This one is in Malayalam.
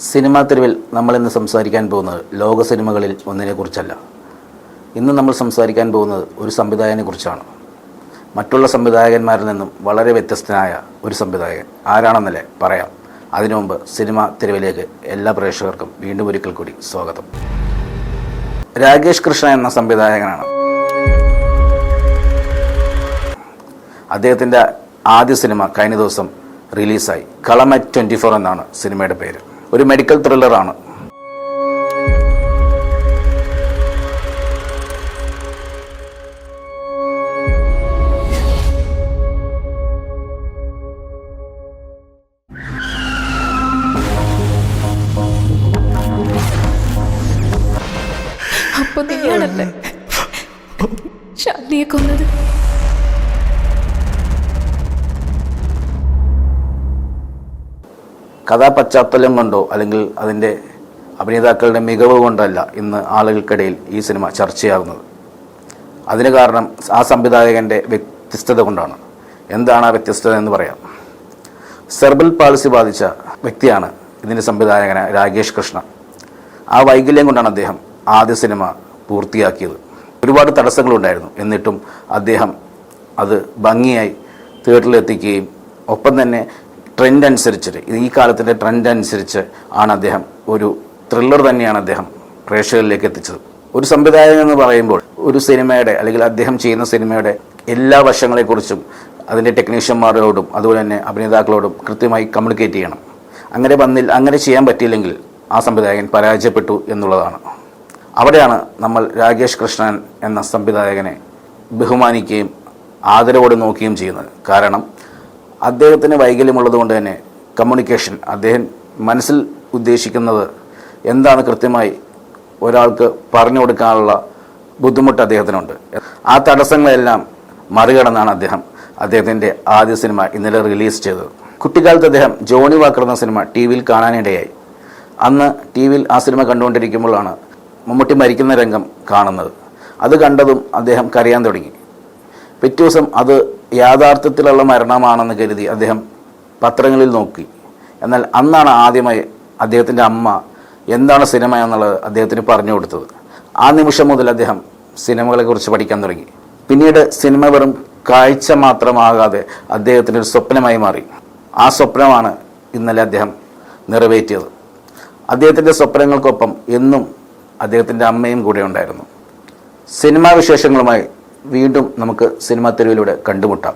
സിനിമാ തെരുവിൽ നമ്മൾ ഇന്ന് സംസാരിക്കാൻ പോകുന്നത് ലോക സിനിമകളിൽ ഒന്നിനെക്കുറിച്ചല്ല. ഇന്ന് നമ്മൾ സംസാരിക്കാൻ പോകുന്നത് ഒരു സംവിധായകനെ കുറിച്ചാണ് മറ്റുള്ള സംവിധായകന്മാരിൽ നിന്നും വളരെ വ്യത്യസ്തനായ ഒരു സംവിധായകൻ. ആരാണെന്നല്ലേ പറയാം. അതിനു മുമ്പ് സിനിമ തെരുവിലേക്ക് എല്ലാ പ്രേക്ഷകർക്കും വീണ്ടും ഒരിക്കൽ കൂടി സ്വാഗതം. രാകേഷ് കൃഷ്ണ എന്ന സംവിധായകനാണ്. അദ്ദേഹത്തിന്റെ ആദ്യ സിനിമ കഴിഞ്ഞ ദിവസം റിലീസായി. കളമറ്റ് ട്വന്റി ഫോർ എന്നാണ് സിനിമയുടെ പേര്. ഒരു മെഡിക്കൽ ത്രില്ലറാണ് അപ്പൊ നീയാണല്ലേ? ഷാലിനിയെ കൊന്നത്? കഥാപശ്ചാത്തലം കൊണ്ടോ അല്ലെങ്കിൽ അതിന്റെ അഭിനേതാക്കളുടെ മികവ് കൊണ്ടല്ല ഇന്ന് ആളുകൾക്കിടയിൽ ഈ സിനിമ ചർച്ചയാകുന്നത്. അതിന് കാരണം ആ സംവിധായകന്റെ വ്യത്യസ്തത കൊണ്ടാണ്. എന്താണ് ആ വ്യത്യസ്തത എന്ന് പറയാം. സെർബൽ പാളിസി ബാധിച്ച വ്യക്തിയാണ് ഇതിന്റെ സംവിധായകന രാകേഷ് കൃഷ്ണ. ആ വൈകല്യം കൊണ്ടാണ് അദ്ദേഹം ആദ്യ സിനിമ പൂർത്തിയാക്കിയത്. ഒരുപാട് തടസ്സങ്ങളുണ്ടായിരുന്നു. എന്നിട്ടും അദ്ദേഹം അത് ഭംഗിയായി തിയേറ്ററിലെത്തിക്കുകയും ഒപ്പം തന്നെ ട്രെൻഡ് അനുസരിച്ച് ഈ കാലത്തിന്റെ ട്രെൻഡ് അനുസരിച്ച് ആണ് അദ്ദേഹം ഒരു ത്രില്ലർ തന്നെയാണ് അദ്ദേഹം പ്രേക്ഷകരിലേക്ക് എത്തിച്ചത്. ഒരു സംവിധായകൻ എന്ന് പറയുമ്പോൾ ഒരു സിനിമയുടെ അല്ലെങ്കിൽ അദ്ദേഹം ചെയ്യുന്ന സിനിമയുടെ എല്ലാ വശങ്ങളെക്കുറിച്ചും അതിന്റെ ടെക്നീഷ്യന്മാരോടും അതുപോലെ തന്നെ അഭിനേതാക്കളോടും കൃത്യമായി കമ്മ്യൂണിക്കേറ്റ് ചെയ്യണം. അങ്ങനെ വന്നിൽ അങ്ങനെ ചെയ്യാൻ പറ്റിയില്ലെങ്കിൽ ആ സംവിധായകൻ പരാജയപ്പെട്ടു എന്നുള്ളതാണ്. അവിടെയാണ് നമ്മൾ രാകേഷ് കൃഷ്ണൻ എന്ന സംവിധായകനെ ബഹുമാനിക്കുകയും ആദരവോടെ നോക്കുകയും ചെയ്യുന്നത്. കാരണം അദ്ദേഹത്തിന് വൈകല്യമുള്ളത് കൊണ്ട് തന്നെ കമ്മ്യൂണിക്കേഷൻ അദ്ദേഹം മനസ്സിൽ ഉദ്ദേശിക്കുന്നത് എന്താണ് കൃത്യമായി ഒരാൾക്ക് പറഞ്ഞു കൊടുക്കാനുള്ള ബുദ്ധിമുട്ട് അദ്ദേഹത്തിനുണ്ട്. ആ തടസ്സങ്ങളെല്ലാം മറികടന്നാണ് അദ്ദേഹം അദ്ദേഹത്തിന്റെ ആദ്യ സിനിമ ഇന്നലെ റിലീസ് ചെയ്തത്. കുട്ടിക്കാലത്ത് അദ്ദേഹം ജോണി വാക്കർ എന്ന സിനിമ ടി വിയിൽ കാണാനിടയായി. അന്ന് ടി വിയിൽ ആ സിനിമ കണ്ടുകൊണ്ടിരിക്കുമ്പോഴാണ് മമ്മൂട്ടി മരിക്കുന്ന രംഗം കാണുന്നത്. അത് കണ്ടതും അദ്ദേഹം കരയാൻ തുടങ്ങി. പിറ്റേ ദിവസം അത് യാഥാർത്ഥ്യത്തിലുള്ള മരണമാണെന്ന് കരുതി അദ്ദേഹം പത്രങ്ങളിൽ നോക്കി. എന്നാൽ അന്നാണ് ആദ്യമായി അദ്ദേഹത്തിന്റെ അമ്മ എന്താണ് സിനിമ എന്നുള്ളത് അദ്ദേഹത്തിന് പറഞ്ഞു കൊടുത്തത്. ആ നിമിഷം മുതൽ അദ്ദേഹം സിനിമകളെക്കുറിച്ച് പഠിക്കാൻ തുടങ്ങി. പിന്നീട് സിനിമ വെറും കാഴ്ച മാത്രമാകാതെ അദ്ദേഹത്തിന്റെ ഒരു സ്വപ്നമായി മാറി. ആ സ്വപ്നമാണ് ഇന്നലെ അദ്ദേഹം നിറവേറ്റിയത്. അദ്ദേഹത്തിന്റെ സ്വപ്നങ്ങൾക്കൊപ്പം എന്നും അദ്ദേഹത്തിന്റെ അമ്മയും കൂടെ ഉണ്ടായിരുന്നു. സിനിമാ വിശേഷങ്ങളുമായി വീണ്ടും നമുക്ക് സിനിമാ തെരുവിലൂടെ കണ്ടുമുട്ടാം.